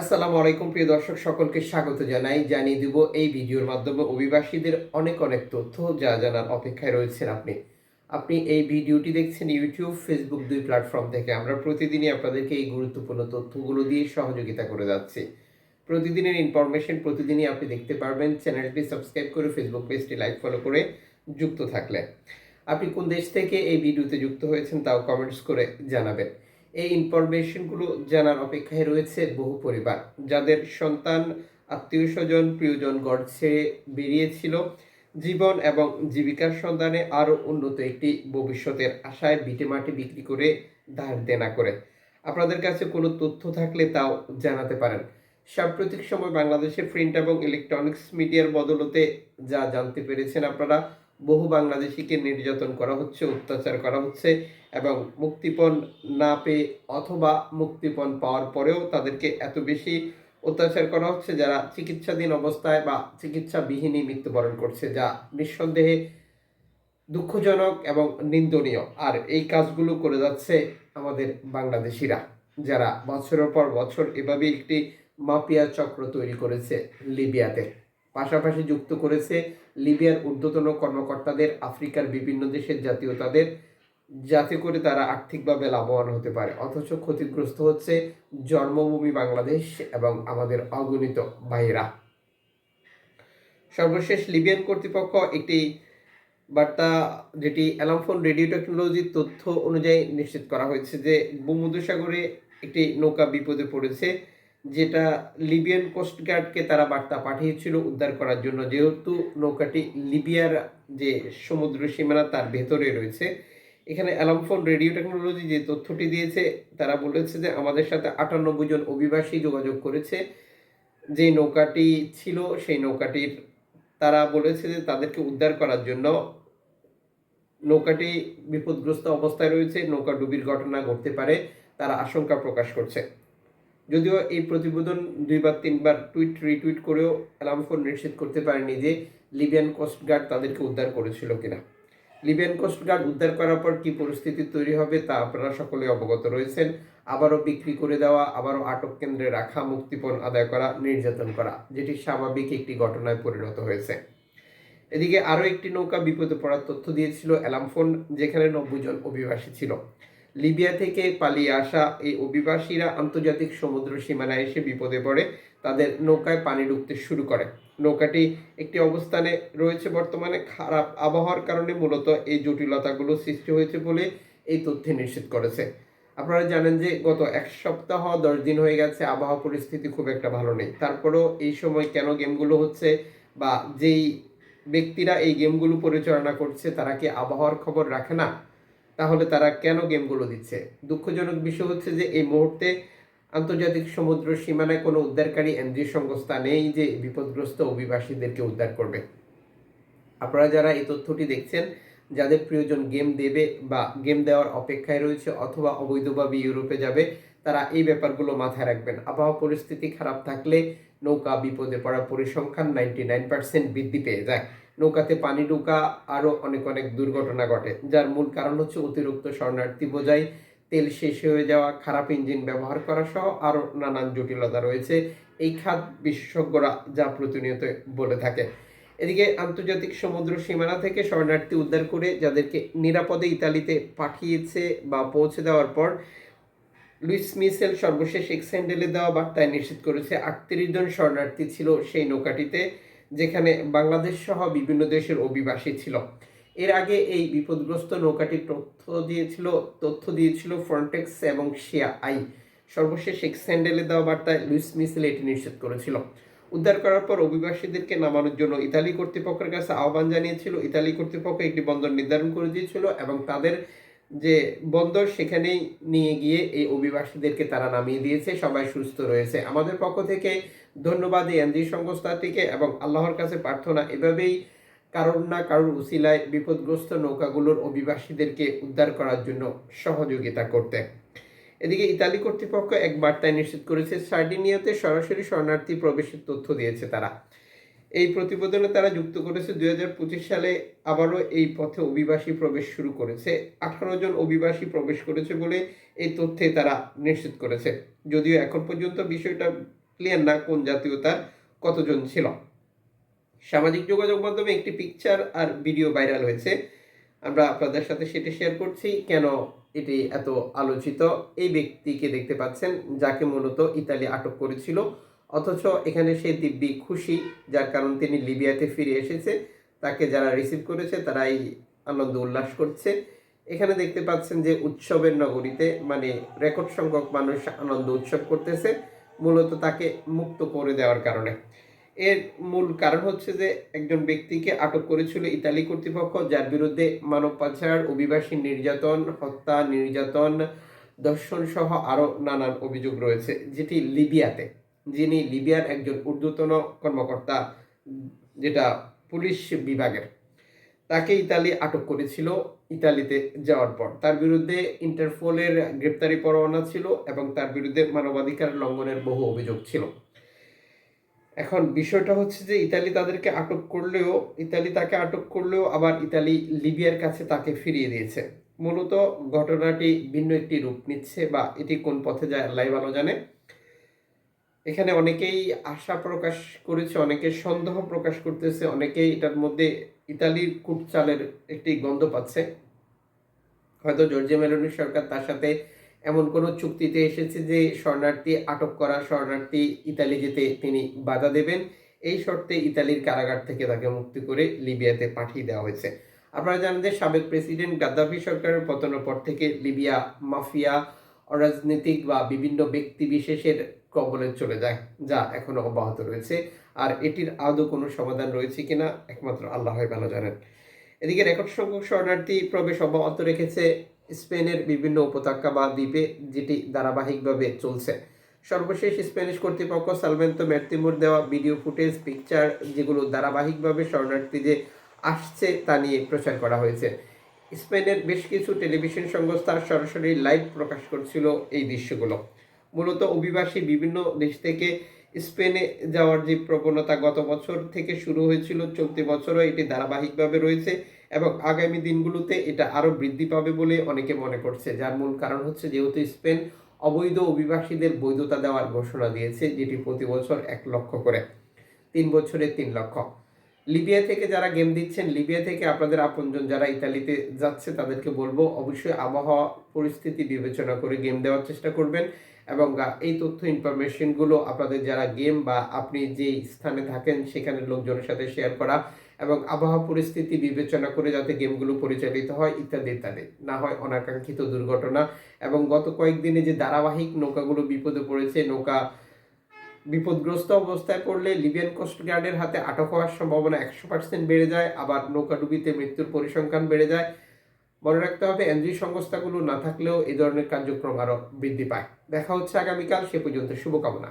আসসালামু আলাইকুম, প্রিয় দর্শক, সকলকে স্বাগত জানাই। জানিয়ে দিব এই ভিডিওর মাধ্যমে অভিবাসীদের অনেক অনেক তথ্য, যা জানার অপেক্ষায় রয়েছেন আপনি। আপনি এই ভিডিওটি দেখছেন ইউটিউব, ফেসবুক দুই প্ল্যাটফর্ম থেকে। আমরা প্রতিদিনই আপনাদেরকে এই গুরুত্বপূর্ণ তথ্যগুলো দিয়ে সহযোগিতা করে যাচ্ছি। প্রতিদিনের ইনফরমেশন প্রতিদিনই আপনি দেখতে পারবেন। চ্যানেলটি সাবস্ক্রাইব করে ফেসবুক পেজটি লাইক, ফলো করে যুক্ত থাকলে। আপনি কোন দেশ থেকে এই ভিডিওতে যুক্ত হয়েছেন, তাও কমেন্টস করে জানাবেন। এই ইনফরমেশনগুলো জানার অপেক্ষায় রয়েছে বহু পরিবার, যাদের সন্তান, আত্মীয় স্বজন, প্রিয়জন গড় ছেড়ে বেরিয়েছিল। জীবন এবং জীবিকার সন্ধানে আরও উন্নত একটি ভবিষ্যতের আশায় ভিটেমাটি বিক্রি করে ধার দেনা করে। আপনাদের কাছে কোনো তথ্য থাকলে তাও জানাতে পারেন। সাম্প্রতিক সময় বাংলাদেশে প্রিন্ট এবং ইলেকট্রনিক্স মিডিয়ার বদলতে যা জানতে পেরেছেন আপনারা বহু বাংলাদেশিকে নির্যাতন করা হচ্ছে, অত্যাচার করা হচ্ছে এবং মুক্তিপণ না পেয়ে অথবা মুক্তিপণ পাওয়ার পরেও তাদেরকে এত বেশি অত্যাচার করা হচ্ছে যারা চিকিৎসাধীন অবস্থায় বা চিকিৎসাবিহীনই মৃত্যুবরণ করছে, যা নিঃসন্দেহে দুঃখজনক এবং নিন্দনীয়। আর এই কাজগুলো করে যাচ্ছে আমাদের বাংলাদেশিরা, যারা বছরের পর বছর এভাবে একটি মাফিয়া চক্র তৈরি করেছে লিবিয়াতে। পাশাপাশি যুক্ত করেছে লিবিয়ার ঊর্ধ্বতন কর্মকর্তাদের, আফ্রিকার বিভিন্ন দেশের জাতীয়তাদের, যাতে করে তারা আর্থিকভাবে লাভবান হতে পারে। অথচ ক্ষতিগ্রস্ত হচ্ছে জন্মভূমি বাংলাদেশ এবং আমাদের অগণিত ভাইরা সর্বশেষ লিবিয়ান কর্তৃপক্ষ একটি বার্তা, যেটি অ্যালামফোন রেডিও টেকনোলজির তথ্য অনুযায়ী নিশ্চিত করা হয়েছে যে ভূমধ্যসাগরে একটি নৌকা বিপদে পড়েছে। যেটা লিবিয়ান কোস্টগার্ডকে তারা বার্তা পাঠিয়েছিল উদ্ধার করার জন্য, যেহেতু নৌকাটি লিবিয়ার যে সমুদ্র সীমানা তার ভেতরে রয়েছে, এখানে অ্যালামফোন রেডিও টেকনোলজি যে তথ্যটি দিয়েছে, তারা বলেছে যে আমাদের সাথে আটানব্বই জন অভিবাসী যোগাযোগ করেছে। যে নৌকাটি ছিল, সেই নৌকাটির তারা বলেছে যে তাদেরকে উদ্ধার করার জন্য নৌকাটি বিপদগ্রস্ত অবস্থায় রয়েছে, নৌকা ডুবির ঘটনা ঘটতে পারে, তারা আশঙ্কা প্রকাশ করছে। যদিও এই প্রতিবেদন দুইবার, তিনবার টুইট, রিটুইট করেও অ্যালামফোন নিশ্চিত করতে পারেনি যে লিবিয়ান কোস্টগার্ড তাদেরকে উদ্ধার করেছিল কিনা। লিবিয়ান কোস্টগার্ড উদ্ধার করার পর কি পরিস্থিতি তৈরি হবে তা আপনারা সকলে অবগত রয়েছেন। আবারও বিক্রি করে দেওয়া, আবারও আটক কেন্দ্রে রাখা, মুক্তিপণ আদায় করা, নির্যাতন করা, যেটি স্বাভাবিক একটি ঘটনায় পরিণত হয়েছে। এদিকে আরও একটি নৌকা বিপদে পড়ার তথ্য দিয়েছিল অ্যালামফোন, যেখানে নব্বই জন অভিবাসী ছিল। লিবিয়া থেকে পালিয়ে আসা এই অভিবাসীরা আন্তর্জাতিক সমুদ্র সীমানায় এসে বিপদে পড়ে, তাদের নৌকায় পানি ঢুকতে শুরু করে। নৌকাটি একটি অবস্থানে রয়েছে বর্তমানে। খারাপ আবহাওয়ার কারণে মূলত এই জটিলতাগুলো সৃষ্টি হয়েছে বলে এই তথ্যে নিশ্চিত করেছে। আপনারা জানেন যে গত এক সপ্তাহ, দশ দিন হয়ে গেছে, আবহাওয়া পরিস্থিতি খুব একটা ভালো নেই। তারপরেও এই সময় কেন গেমগুলো হচ্ছে বা যেই ব্যক্তিরা এই গেমগুলো পরিচালনা করছে, তারা কি আবহাওয়ার খবর রাখে না? তাহলে তারা কেন গেমগুলো দিচ্ছে? দুঃখজনক বিষয় হচ্ছে যে এই মুহূর্তে আন্তর্জাতিক সমুদ্র সীমানায় কোনো উদ্ধারকারী এনজিও সংস্থা নেই যে বিপদগ্রস্ত অভিবাসীদেরকে উদ্ধার করবে। আপনারা যারা এই তথ্যটি দেখছেন, যাদের প্রিয়জন গেম দেবে বা গেম দেওয়ার অপেক্ষায় রয়েছে অথবা অবৈধভাবে ইউরোপে যাবে, তারা এই ব্যাপারগুলো মাথায় রাখবেন। আবহাওয়া পরিস্থিতি খারাপ থাকলে নৌকা বিপদে পড়ার পরিসংখ্যান নাইনটি নাইন পার্সেন্ট বৃদ্ধি পেয়ে যায়। নৌকাতে পানি ঢোকা আরও অনেক অনেক দুর্ঘটনা ঘটে, যার মূল কারণ হচ্ছে অতিরিক্ত শরণার্থী বোঝাই। তেল শেষ হয়ে যাওয়া, খারাপ ইঞ্জিন ব্যবহার করা সহ আরও নানান জটিলতা রয়েছে, এই খাত বিশেষজ্ঞরা যা প্রতিনিয়ত বলে থাকে। এদিকে আন্তর্জাতিক সমুদ্র সীমানা থেকে শরণার্থী উদ্ধার করে যাদেরকে নিরাপদে ইতালিতে পাঠিয়েছে বা পৌঁছে দেওয়ার পর লুইস মিসেল সর্বশেষ এক্স দেওয়া বার্তায় নিশ্চিত করেছে, আটত্রিশ জন শরণার্থী ছিল সেই নৌকাটিতে। যেখানে বাংলাদেশ সহ বিভিন্ন দেশের অভিবাসী ছিল। এর আগে এই বিপদগ্রস্ত নৌকাটির তথ্য দিয়েছিল তথ্য দিয়েছিল ফ্রন্টেক্স এবং শিয়া আই। সর্বশেষ এক্স স্যান্ডেলে দেওয়া বার্তায় লুইস মিসেল এটি নিশ্চিত করেছিল। উদ্ধার করার পর অভিবাসীদেরকে নামানোর জন্য ইতালি কর্তৃপক্ষের কাছে আহ্বান জানিয়েছিল। ইতালি কর্তৃপক্ষ একটি বন্দর নির্ধারণ করে দিয়েছিল এবং তাদের যে বন্দর সেখানেই নিয়ে গিয়ে এই অভিবাসীদেরকে তারা নামিয়ে দিয়েছে, সবাই সুস্থ রয়েছে। আমাদের পক্ষ থেকে ধন্যবাদ এই এনজি সংস্থাটিকে এবং আল্লাহর কাছে প্রার্থনা। এভাবেই কারোর না কারোর উসিলায় বিপদগ্রস্ত নৌকাগুলোর অভিবাসীদেরকে উদ্ধার করার জন্য সহযোগিতা করতে। এদিকে ইতালি কর্তৃপক্ষ এক বার্তায় নিশ্চিত করেছে, সার্ডিনিয়াতে সরাসরি শরণার্থী প্রবেশের তথ্য দিয়েছে তারা। এই প্রতিবেদনে তারা যুক্ত করেছে, দুই হাজার পঁচিশ সালে আবারও এই পথে অভিবাসী প্রবেশ শুরু করেছে। আঠারো জন অভিবাসী প্রবেশ করেছে বলে এই তথ্যে তারা নিশ্চিত করেছে। যদিও এখন পর্যন্ত বিষয়টা ক্লিয়ার না কোন জাতীয়তার কতজন ছিল। সামাজিক যোগাযোগ মাধ্যমে একটি পিকচার আর ভিডিও ভাইরাল হয়েছে। আমরা আপনাদের সাথে সেটি শেয়ার করছি। কেন এটি এত আলোচিত? এই ব্যক্তিকে দেখতে পাচ্ছেন যাকে মূলত ইতালি আটক করেছিল। অথচ এখানে সে দিব্যি খুশি, যার কারণ তিনি লিবিয়াতে ফিরে এসেছে। তাকে যারা রিসিভ করেছে, তারাই আনন্দ উল্লাস করছে। এখানে দেখতে পাচ্ছেন যে উৎসবের নগরীতে মানে রেকর্ড সংখ্যক মানুষ আনন্দ উৎসব করতেছে, মূলত তাকে মুক্ত করে দেওয়ার কারণে। এর মূল কারণ হচ্ছে যে একজন ব্যক্তিকে আটক করেছিল ইতালি কর্তৃপক্ষ, যার বিরুদ্ধে মানব পাচার, অভিবাসী নির্যাতন, হত্যা, নির্যাতন দর্শন সহ আরও নানান অভিযোগ রয়েছে, যেটি লিবিয়াতে। যিনি লিবিয়ার একজন ঊর্ধ্বতন কর্মকর্তা, যেটা পুলিশ বিভাগের। তাকে ইতালি আটক করেছিল ইতালিতে যাওয়ার পর। তার বিরুদ্ধে ইন্টারপোলের গ্রেপ্তারি পরোয়ানা ছিল এবং তার বিরুদ্ধে মানবাধিকার লঙ্ঘনের বহু অভিযোগ ছিল। এখন বিষয়টা হচ্ছে যে, ইতালি তাদেরকে আটক করলেও, ইতালি তাকে আটক করলেও আবার ইতালি লিবিয়ার কাছে তাকে ফিরিয়ে দিয়েছে। মূলত ঘটনাটি ভিন্ন একটি রূপ নিচ্ছে বা এটি কোন পথে যায় আল্লাহ ভালো জানে। এখানে অনেকেই আশা প্রকাশ করেছে, অনেকে সন্দেহ প্রকাশ করতেছে, অনেকেই এটার মধ্যে ইতালির কুটচালের একটি গন্ধ পাচ্ছে। হয়তো জর্জিয়া মেলোনি সরকার তার সাথে এমন কোনো চুক্তিতে এসেছে যে শরণার্থী আটক করা শরণার্থী ইতালি যেতে তিনি বাধা দেবেন। এই শর্তে ইতালির কারাগার থেকে তাকে মুক্তি করে লিবিয়াতে পাঠিয়ে দেওয়া হয়েছে। আপনারা জানেন যে সাবেক প্রেসিডেন্ট গাদ্দাফি সরকারের পতনের পর থেকে লিবিয়া মাফিয়া অরাজনৈতিক বা বিভিন্ন ব্যক্তি বিশেষের কবলে চলে যায়, যা এখনও অব্যাহত রয়েছে। আর এটির আদৌ কোনো সমাধান রয়েছে কিনা, একমাত্র আল্লাহ ভালো জানেন। এদিকে রেকর্ড সংখ্যক শরণার্থী প্রবেশ অব্যাহত রেখেছে স্পেনের বিভিন্ন উপত্যকা বা দ্বীপে, যেটি ধারাবাহিকভাবে চলছে। সর্বশেষ স্প্যানিশ কর্তৃপক্ষ সালভেন্তো ম্যার্তিমুর দেওয়া ভিডিও ফুটেজ, পিকচার, যেগুলো ধারাবাহিকভাবে শরণার্থী যে আসছে তা নিয়ে প্রচার করা হয়েছে। স্পেনের বেশ কিছু টেলিভিশন সংস্থা সরাসরি লাইভ প্রকাশ করছিল এই দৃশ্যগুলো। মূলত অভিবাসী বিভিন্ন দেশ থেকে স্পেনে যাওয়ার যে প্রবণতা গত বছর থেকে শুরু হয়েছিল, চলতি বছরও এটি ধারাবাহিকভাবে রয়েছে এবং আগামী দিনগুলোতে এটা আরও বৃদ্ধি পাবে বলে অনেকে মনে করছে। যার মূল কারণ হচ্ছে যেহেতু স্পেন অবৈধ অভিবাসীদের বৈধতা দেওয়ার ঘোষণা দিয়েছে, যেটি প্রতি বছর এক লক্ষ করে, তিন বছরে তিন লক্ষ। লিবিয়া থেকে যারা গেম দিচ্ছেন, লিবিয়া থেকে আপনাদের আপনজন যারা ইতালিতে যাচ্ছে, তাদেরকে বলব অবশ্যই আবহাওয়া পরিস্থিতি বিবেচনা করে গেম দেওয়ার চেষ্টা করবেন এবং এই তথ্য ইনফরমেশনগুলো আপনাদের যারা গেম বা আপনি যে স্থানে থাকেন সেখানে লোকজনের সাথে শেয়ার করা এবং আবহাওয়া পরিস্থিতি বিবেচনা করে যাতে গেমগুলো পরিচালিত হয়, ইত্যাদি ইত্যাদি। না হয় অনাকাঙ্ক্ষিত দুর্ঘটনা। এবং গত কয়েকদিনে যে ধারাবাহিক নৌকাগুলো বিপদে পড়েছে, নৌকা বিপদগ্রস্ত অবস্থায় পড়লে লিবিয়ান কোস্টগার্ডের হাতে আটক হওয়ার সম্ভাবনা একশো পার্সেন্ট বেড়ে যায়, আবার নৌকাডুবিতে মৃত্যুর পরিসংখ্যান বেড়ে যায়। মনে রাখতে হবে এনজিও সংস্থাগুলো না থাকলেও এ ধরনের কার্যক্রম আরও বৃদ্ধি পায়। দেখা হচ্ছে আগামীকাল, সে পর্যন্ত শুভকামনা।